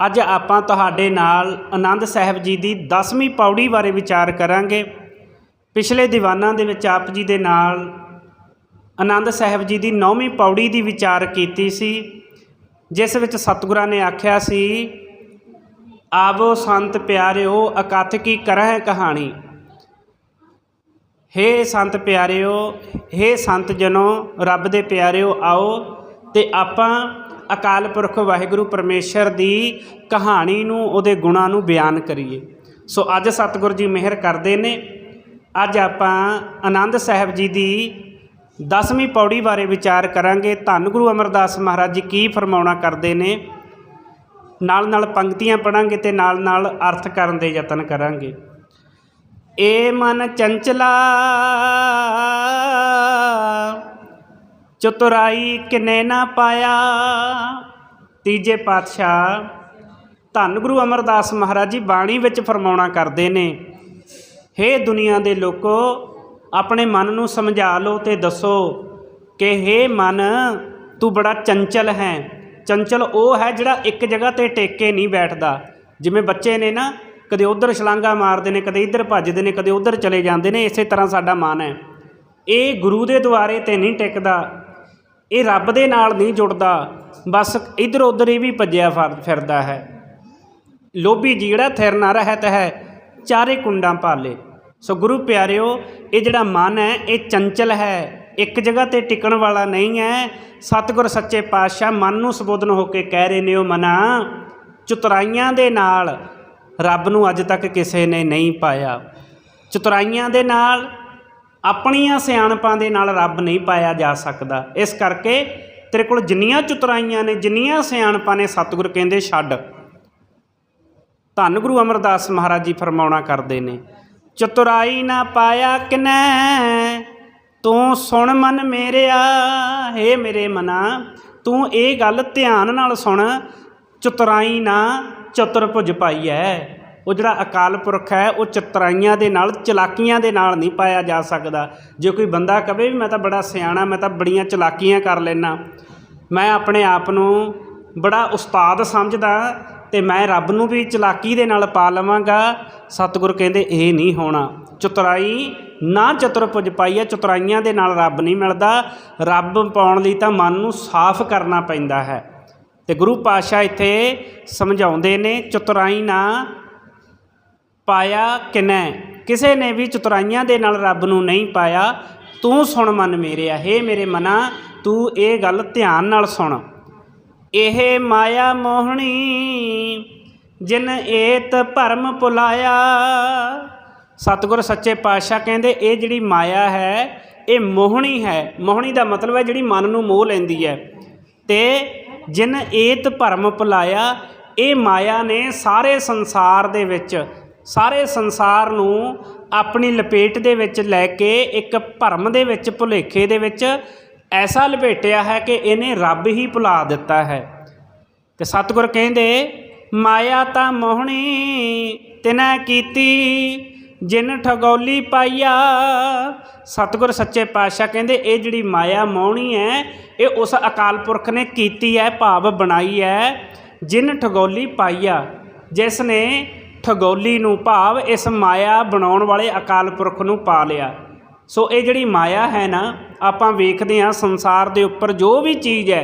ਅੱਜ ਆਪਾਂ ਤੁਹਾਡੇ ਨਾਲ ਆਨੰਦ ਸਾਹਿਬ ਜੀ ਦੀ 10ਵੀਂ ਪੌੜੀ ਬਾਰੇ ਵਿਚਾਰ ਕਰਾਂਗੇ। ਪਿਛਲੇ ਦੀਵਾਨਾਂ ਦੇ ਵਿੱਚ ਆਪ ਜੀ ਦੇ ਨਾਲ ਆਨੰਦ ਸਾਹਿਬ ਜੀ ਦੀ 9ਵੀਂ ਪੌੜੀ ਦੀ ਵਿਚਾਰ ਕੀਤੀ ਸੀ, ਜਿਸ ਵਿੱਚ ਸਤਿਗੁਰਾਂ ਨੇ ਆਖਿਆ ਸੀ, ਆਵੋ ਸੰਤ ਪਿਆਰਿਓ, ਅਕਥ ਕੀ ਕਰਹਿ ਕਹਾਣੀ। ਹੇ ਸੰਤ ਪਿਆਰਿਓ, ਹੇ ਸੰਤ ਜਨੋ, ਰੱਬ ਦੇ ਪਿਆਰਿਓ ਆਓ ਤੇ ਆਪਾਂ ਅਕਾਲ ਪੁਰਖ ਵਾਹਿਗੁਰੂ ਪਰਮੇਸ਼ਰ ਦੀ ਕਹਾਣੀ ਨੂੰ, ਉਹਦੇ ਗੁਣਾਂ ਨੂੰ ਬਿਆਨ ਕਰੀਏ। ਸੋ ਅੱਜ ਸਤਿਗੁਰ ਜੀ ਮਿਹਰ ਕਰਦੇ ਨੇ। ਅੱਜ ਆਪਾਂ ਆਨੰਦ ਸਾਹਿਬ ਜੀ ਦੀ 10ਵੀਂ ਪੌੜੀ ਬਾਰੇ ਵਿਚਾਰ ਕਰਾਂਗੇ। ਧੰਨ ਗੁਰੂ ਅਮਰਦਾਸ ਮਹਾਰਾਜ ਜੀ ਕੀ ਫਰਮਾਉਣਾ ਕਰਦੇ ਨੇ। ਨਾਲ ਨਾਲ ਪੰਕਤੀਆਂ ਪੜਾਂਗੇ ਤੇ ਨਾਲ ਨਾਲ ਅਰਥ ਕਰਨ ਦੇ ਯਤਨ ਕਰਾਂਗੇ। ਏ ਮਨ ਚੰਚਲਾ ਚਤੁਰਾਈ ਕਿਨੇ ਨਾ ਪਾਇਆ। ਤੀਜੇ ਪਾਤਸ਼ਾਹ, ਧੰਨ ਗੁਰੂ ਅਮਰਦਾਸ ਮਹਾਰਾਜ ਜੀ ਬਾਣੀ ਵਿੱਚ ਫਰਮਾਉਣਾ ਕਰਦੇ ਨੇ, ਹੇ ਦੁਨੀਆ ਦੇ ਲੋਕੋ, ਆਪਣੇ ਮਨ ਨੂੰ ਸਮਝਾ ਲਓ ਤੇ ਦੱਸੋ ਕਿ ਹੇ ਮਨ, ਤੂੰ ਬੜਾ ਚੰਚਲ ਹੈ। ਚੰਚਲ ਉਹ ਹੈ ਜਿਹੜਾ ਇੱਕ ਜਗ੍ਹਾ ਤੇ ਟਿਕ ਕੇ ਨਹੀਂ ਬੈਠਦਾ। ਜਿਵੇਂ ਬੱਚੇ ਨੇ ਨਾ, ਕਦੇ ਉਧਰ ਛਲਾਂਗਾ ਮਾਰਦੇ ਨੇ, ਕਦੇ ਇੱਧਰ ਭੱਜਦੇ ਨੇ, ਕਦੇ ਉਧਰ ਚਲੇ ਜਾਂਦੇ ਨੇ, ਇਸੇ ਤਰ੍ਹਾਂ ਸਾਡਾ ਮਨ ਹੈ। ਇਹ ਗੁਰੂ ਦੇ ਦੁਆਰੇ ਤੇ ਨਹੀਂ ਟਿਕਦਾ। ਇਹ ਰੱਬ ਦੇ ਨਾਲ ਨਹੀਂ ਜੁੜਦਾ, ਬਸ ਇੱਧਰ ਉੱਧਰ ਹੀ ਵੀ ਭੱਜਿਆ ਫਰ- ਫਿਰਦਾ ਹੈ। ਲੋਭੀ ਜਿਹੜਾ ਥਿਰ ਨਾ ਰਹਿਤ ਹੈ ਚਾਰੇ ਕੁੰਡਾਂ ਪਾਲੇ ਸੋ ਗੁਰੂ ਪਿਆਰਿਓ, ਇਹ ਜਿਹੜਾ ਮਨ ਹੈ, ਇਹ ਚੰਚਲ ਹੈ। ਇੱਕ ਜਗ੍ਹਾ ਤੇ ਟਿਕਣ ਵਾਲਾ ਨਹੀਂ ਹੈ। ਸਤਿਗੁਰ ਸੱਚੇ ਪਾਤਸ਼ਾਹ ਮਨ ਨੂੰ ਸੰਬੋਧਨ ਹੋ ਕੇ ਕਹਿ ਰਹੇ ਨੇ ਉਹ ਮਨਾ, ਚਤੁਰਾਈਆਂ ਦੇ ਨਾਲ ਰੱਬ ਨੂੰ ਅੱਜ ਤੱਕ ਕਿਸੇ ਨੇ ਨਹੀਂ ਪਾਇਆ। ਚਤੁਰਾਈਆਂ ਦੇ ਨਾਲ ਆਪਣੀਆਂ ਸਿਆਣਪਾਂ ਦੇ ਨਾਲ ਰੱਬ ਨਹੀਂ ਪਾਇਆ ਜਾ ਸਕਦਾ। ਇਸ ਕਰਕੇ ਤੇਰੇ ਕੋਲ ਜਿੰਨੀਆਂ ਚੁਤਰਾਈਆਂ ਨੇ, ਜਿੰਨੀਆਂ ਸਿਆਣਪਾਂ ਨੇ, ਸਤਿਗੁਰ ਕਹਿੰਦੇ ਛੱਡ। ਧੰਨ ਗੁਰੂ ਅਮਰਦਾਸ ਮਹਾਰਾਜ ਜੀ ਫਰਮਾਉਣਾ ਕਰਦੇ ਨੇ, ਚਤੁਰਾਈ ਨਾ ਪਾਇਆ ਕਿਨੈ? ਤੂੰ ਸੁਣ ਮਨ ਮੇਰਿਆ, ਹੇ ਮੇਰੇ ਮਨਾ। ਤੂੰ ਇਹ ਗੱਲ ਧਿਆਨ ਨਾਲ ਸੁਣ, ਚਤੁਰਾਈ ਨਾ ਚਤੁਰਭੁਜ ਪਾਈਐ। ਉਹ ਜਿਹੜਾ ਅਕਾਲ ਪੁਰਖ ਹੈ, ਉਹ ਚਤਰਾਈਆਂ ਦੇ ਨਾਲ, ਚਲਾਕੀਆਂ ਦੇ ਨਾਲ ਨਹੀਂ ਪਾਇਆ ਜਾ ਸਕਦਾ। ਜੇ ਕੋਈ ਬੰਦਾ ਕਵੇ ਵੀ ਮੈਂ ਤਾਂ ਬੜਾ ਸਿਆਣਾ, ਮੈਂ ਤਾਂ ਬੜੀਆਂ ਚਲਾਕੀਆਂ ਕਰ ਲੈਣਾ ਮੈਂ ਆਪਣੇ ਆਪ ਨੂੰ ਬੜਾ ਉਸਤਾਦ ਸਮਝਦਾ ਤੇ ਮੈਂ ਰੱਬ ਨੂੰ ਵੀ ਚਲਾਕੀ ਦੇ ਨਾਲ ਪਾ ਲਵਾਂਗਾ, ਸਤਿਗੁਰ ਕਹਿੰਦੇ ਇਹ ਨਹੀਂ ਹੋਣਾ। ਚਤਰਾਈ ਨਾ ਚਤੁਰਭੁਜ ਪਾਈਏ, ਚਤਰਾਈਆਂ ਦੇ ਨਾਲ ਰੱਬ ਨਹੀਂ ਮਿਲਦਾ। ਰੱਬ ਪਾਉਣ ਲਈ ਤਾਂ ਮਨ ਨੂੰ ਸਾਫ਼ ਕਰਨਾ ਪੈਂਦਾ ਹੈ। ਤੇ ਗੁਰੂ ਪਾਤਸ਼ਾਹ ਇੱਥੇ ਸਮਝਾਉਂਦੇ ਨੇ, ਚਤੁਰਾਈ ਨਾ ਪਾਇਆ ਕਿਨੈ ਕਿਸੇ ਨੇ ਵੀ ਚਤੁਰਾਈਆਂ ਦੇ ਨਾਲ ਰੱਬ ਨੂੰ ਨਹੀਂ ਪਾਇਆ। ਤੂੰ ਸੁਣ ਮਨ ਮੇਰਿਆ ਹੇ ਮੇਰੇ ਮਨਾ, ਤੂੰ ਇਹ ਗੱਲ ਧਿਆਨ ਨਾਲ ਸੁਣ। ਇਹ ਮਾਇਆ ਮੋਹਣੀ, ਜਿਨ ਏਤ ਭਰਮ ਪੁਲਾਇਆ। ਸਤਿਗੁਰ ਸੱਚੇ ਪਾਤਸ਼ਾਹ ਕਹਿੰਦੇ, ਇਹ ਜਿਹੜੀ ਮਾਇਆ ਹੈ, ਇਹ ਮੋਹਣੀ ਹੈ। ਮੋਹਣੀ ਦਾ ਮਤਲਬ ਹੈ ਜਿਹੜੀ ਮਨ ਨੂੰ ਮੋਹ ਲੈਂਦੀ ਹੈ। ਤੇ ਜਿਨ ਏਤ ਭਰਮ ਪੁਲਾਇਆ, ਇਹ ਮਾਇਆ ਨੇ ਸਾਰੇ ਸੰਸਾਰ ਦੇ ਵਿੱਚ ਸਾਰੇ ਸੰਸਾਰ ਨੂੰ ਆਪਣੀ ਲਪੇਟ ਦੇ ਵਿੱਚ ਲੈ ਕੇ, ਇੱਕ ਭਰਮ ਦੇ ਵਿੱਚ, ਭੁਲੇਖੇ ਦੇ ਵਿੱਚ ਐਸਾ ਲਪੇਟਿਆ ਹੈ ਕਿ ਇਹਨੇ ਰੱਬ ਹੀ ਭੁਲਾ ਦਿੱਤਾ ਹੈ। ਤੇ ਸਤਿਗੁਰ ਕਹਿੰਦੇ, ਮਾਇਆ ਤਾਂ ਮੋਹਣੀ ਤਿਨੈ ਕੀਤੀ, ਜਿਨ ਠਗੌਲੀ ਪਾਈਆ। ਸਤਿਗੁਰ ਸੱਚੇ ਪਾਤਸ਼ਾਹ ਕਹਿੰਦੇ, ਇਹ ਜਿਹੜੀ ਮਾਇਆ ਮੋਹਣੀ ਹੈ, ਇਹ ਉਸ ਅਕਾਲ ਪੁਰਖ ਨੇ ਕੀਤੀ ਹੈ, ਭਾਵ ਬਣਾਈ ਹੈ, ਜਿਨ ਠਗੌਲੀ ਪਾਈਆ। ਜਿਸ ਨੇ ਠਗੌਲੀ ਨੂੰ ਭਾਵ ਇਸ ਮਾਇਆ ਬਣਾਉਣ ਵਾਲੇ ਅਕਾਲ ਪੁਰਖ ਨੂੰ ਪਾ ਲਿਆ। ਸੋ ਇਹ ਜਿਹੜੀ ਮਾਇਆ ਹੈ ਨਾ, ਆਪਾਂ ਵੇਖਦੇ ਹਾਂ ਸੰਸਾਰ ਦੇ ਉੱਪਰ ਜੋ ਵੀ ਚੀਜ਼ ਹੈ,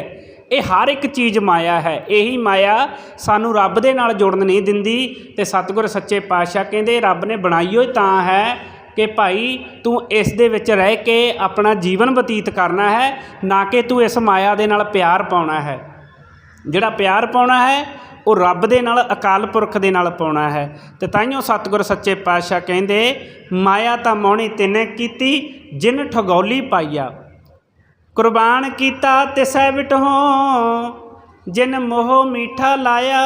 ਇਹ ਹਰ ਇੱਕ ਚੀਜ਼ ਮਾਇਆ ਹੈ। ਇਹੀ ਮਾਇਆ ਸਾਨੂੰ ਰੱਬ ਦੇ ਨਾਲ ਜੁੜਨ ਨਹੀਂ ਦਿੰਦੀ ਤੇ ਸਤਿਗੁਰ ਸੱਚੇ ਪਾਤਸ਼ਾਹ ਕਹਿੰਦੇ, ਰੱਬ ਨੇ ਬਣਾਈ ਹੋਈ ਤਾਂ ਹੈ ਕਿ ਭਾਈ ਤੂੰ ਇਸ ਦੇ ਵਿੱਚ ਰਹਿ ਕੇ ਆਪਣਾ ਜੀਵਨ ਬਤੀਤ ਕਰਨਾ ਹੈ, ਨਾ ਕਿ ਤੂੰ ਇਸ ਮਾਇਆ ਦੇ ਨਾਲ ਪਿਆਰ ਪਾਉਣਾ ਹੈ। ਜਿਹੜਾ ਪਿਆਰ ਪਾਉਣਾ ਹੈ ਉਹ ਰੱਬ ਦੇ ਨਾਲ, ਅਕਾਲ ਪੁਰਖ ਦੇ ਨਾਲ ਪਾਉਣਾ ਹੈ। ਤੇ ਤਾਈਓ ਸਤਿਗੁਰ ਸੱਚੇ ਪਾਤਸ਼ਾਹ ਕਹਿੰਦੇ, ਮਾਇਆ ਤਾਂ ਮੋਹਣੀ ਤਿਨੇ ਕੀਤੀ, ਜਿਨ ਠਗੌਲੀ ਪਾਈਆ। ਕੁਰਬਾਨ ਕੀਤਾ ਤਿਸੈ ਵਿਟਹੋਂ, ਜਿਨ ਮੋਹ ਮੀਠਾ ਲਾਇਆ।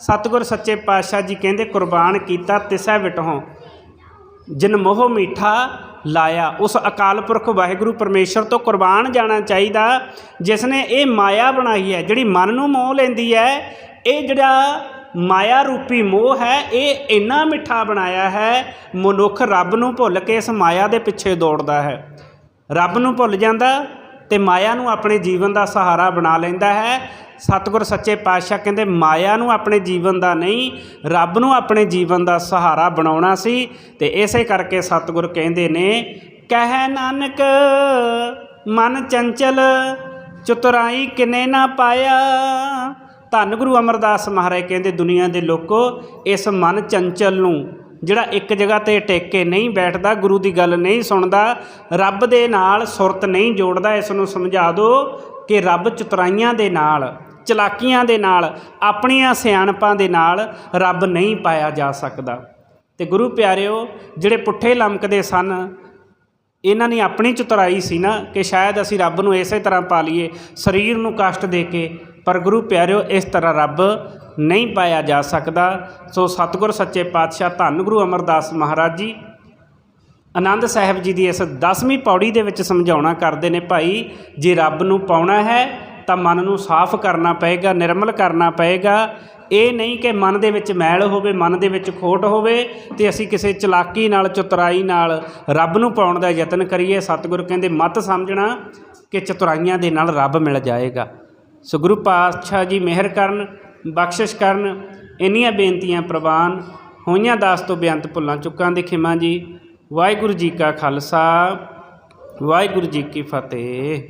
ਸਤਿਗੁਰ ਸੱਚੇ ਪਾਤਸ਼ਾਹ ਜੀ ਕਹਿੰਦੇ, ਕੁਰਬਾਨ ਕੀਤਾ ਤਿਸੈ ਵਿਟਹੋਂ, ਜਿਨ ਮੋਹ ਮੀਠਾ ਲਾਇਆ। ਉਸ ਅਕਾਲ ਪੁਰਖ ਵਾਹਿਗੁਰੂ ਪਰਮੇਸ਼ਰ ਤੋਂ ਕੁਰਬਾਨ ਜਾਣਾ ਚਾਹੀਦਾ। ਜਿਸ ਨੇ ਇਹ ਮਾਇਆ ਬਣਾਈ ਹੈ, ਜਿਹੜੀ ਮਨ ਨੂੰ ਮੋਹ ਲੈਂਦੀ ਹੈ, ਇਹ ਜਿਹੜਾ ਮਾਇਆ ਰੂਪੀ ਮੋਹ ਹੈ, ਇਹ ਇੰਨਾ ਮਿੱਠਾ ਬਣਾਇਆ ਹੈ, ਮਨੁੱਖ ਰੱਬ ਨੂੰ ਭੁੱਲ ਕੇ ਇਸ ਮਾਇਆ ਦੇ ਪਿੱਛੇ ਦੌੜਦਾ ਹੈ। ਰੱਬ ਨੂੰ ਭੁੱਲ ਜਾਂਦਾ ਤੇ ਮਾਇਆ ਨੂੰ ਆਪਣੇ ਜੀਵਨ ਦਾ ਸਹਾਰਾ ਬਣਾ ਲੈਂਦਾ ਹੈ। ਸਤਿਗੁਰ ਸੱਚੇ ਪਾਤਸ਼ਾਹ ਕਹਿੰਦੇ, ਮਾਇਆ ਨੂੰ ਆਪਣੇ ਜੀਵਨ ਦਾ ਨਹੀਂ, ਰੱਬ ਨੂੰ ਆਪਣੇ ਜੀਵਨ ਦਾ ਸਹਾਰਾ ਬਣਾਉਣਾ ਸੀ। ਤੇ ਇਸੇ ਕਰਕੇ ਸਤਿਗੁਰ ਕਹਿੰਦੇ ਨੇ, ਕਹਿ ਨਾਨਕ, ਮਨ ਚੰਚਲ, ਚਤੁਰਾਈ ਕਿਨੇ ਨਾ ਪਾਇਆ। ਧੰਨ ਗੁਰੂ ਅਮਰਦਾਸ ਮਹਾਰਾਜ ਕਹਿੰਦੇ, ਦੁਨੀਆ ਦੇ ਲੋਕੋ ਇਸ ਮਨ ਚੰਚਲ ਨੂੰ ਜਿਹੜਾ ਇੱਕ ਜਗ੍ਹਾ ਤੇ ਟਿਕ ਕੇ ਨਹੀਂ ਬੈਠਦਾ, ਗੁਰੂ ਦੀ ਗੱਲ ਨਹੀਂ ਸੁਣਦਾ, ਰੱਬ ਦੇ ਨਾਲ ਸੁਰਤ ਨਹੀਂ ਜੋੜਦਾ, ਇਸ ਨੂੰ ਸਮਝਾ ਦਿਓ ਕਿ ਰੱਬ ਚਤੁਰਾਈਆਂ ਦੇ ਨਾਲ, ਚਲਾਕੀਆਂ ਦੇ ਨਾਲ, ਆਪਣੀਆਂ ਸਿਆਣਪਾਂ ਦੇ ਨਾਲ ਰੱਬ ਨਹੀਂ ਪਾਇਆ ਜਾ ਸਕਦਾ। ਤੇ ਗੁਰੂ ਪਿਆਰਿਓ, ਜਿਹੜੇ ਪੁੱਠੇ ਲਮਕਦੇ ਸਨ, ਇਹਨਾਂ ਨੇ ਆਪਣੀ ਚਤੁਰਾਈ ਸੀ ਨਾ ਕਿ ਸ਼ਾਇਦ ਅਸੀਂ ਰੱਬ ਨੂੰ ਇਸੇ ਤਰ੍ਹਾਂ ਪਾ ਲਈਏ, ਸਰੀਰ ਨੂੰ ਕਸ਼ਟ ਦੇ ਕੇ, ਪਰ ਗੁਰੂ ਪਿਆਰਿਓ, ਇਸ ਤਰ੍ਹਾਂ ਰੱਬ ਨਹੀਂ ਪਾਇਆ ਜਾ ਸਕਦਾ। ਸੋ ਸਤਿਗੁਰ ਸੱਚੇ ਪਾਤਸ਼ਾਹ ਧੰਨ ਗੁਰੂ ਅਮਰਦਾਸ ਮਹਾਰਾਜ ਜੀ, ਆਨੰਦ ਸਾਹਿਬ ਜੀ ਦੀ ਇਸ 10ਵੀਂ ਪੌੜੀ ਦੇ ਵਿੱਚ ਸਮਝਾਉਣਾ ਕਰਦੇ ਨੇ, ਭਾਈ, ਜੇ ਰੱਬ ਨੂੰ ਪਾਉਣਾ ਹੈ, ਤਾਂ ਮਨ ਨੂੰ ਸਾਫ਼ ਕਰਨਾ ਪਏਗਾ, ਨਿਰਮਲ ਕਰਨਾ ਪਏਗਾ। ਇਹ ਨਹੀਂ ਕਿ ਮਨ ਦੇ ਵਿੱਚ ਮੈਲ ਹੋਵੇ, ਮਨ ਦੇ ਵਿੱਚ ਖੋਟ ਹੋਵੇ, ਤੇ ਅਸੀਂ ਕਿਸੇ ਚਲਾਕੀ ਨਾਲ, ਚਤੁਰਾਈ ਨਾਲ ਰੱਬ ਨੂੰ ਪਾਉਣ ਦਾ ਯਤਨ ਕਰੀਏ। ਸਤਿਗੁਰ ਕਹਿੰਦੇ, ਮਤ ਸਮਝਣਾ ਕਿ ਚਤੁਰਾਈਆਂ ਦੇ ਨਾਲ ਰੱਬ ਮਿਲ ਜਾਏਗਾ। ਸੋ ਗੁਰੂ ਪਾਤਸ਼ਾਹ ਜੀ ਮਿਹਰ ਕਰਨ ਬਖਸ਼ਿਸ਼ ਕਰਨ। ਇੰਨੀਆਂ ਬੇਨਤੀਆਂ ਪ੍ਰਵਾਨ ਹੋਈਆਂ ਦਾਸ ਤੋਂ ਬੇਅੰਤ ਭੁੱਲਾਂ ਚੁੱਕਾਂ ਦੇ ਖਿਮਾ ਜੀ। ਵਾਹਿਗੁਰੂ ਜੀ ਕਾ ਖਾਲਸਾ, ਵਾਹਿਗੁਰੂ ਜੀ ਕੀ ਫਤਿਹ।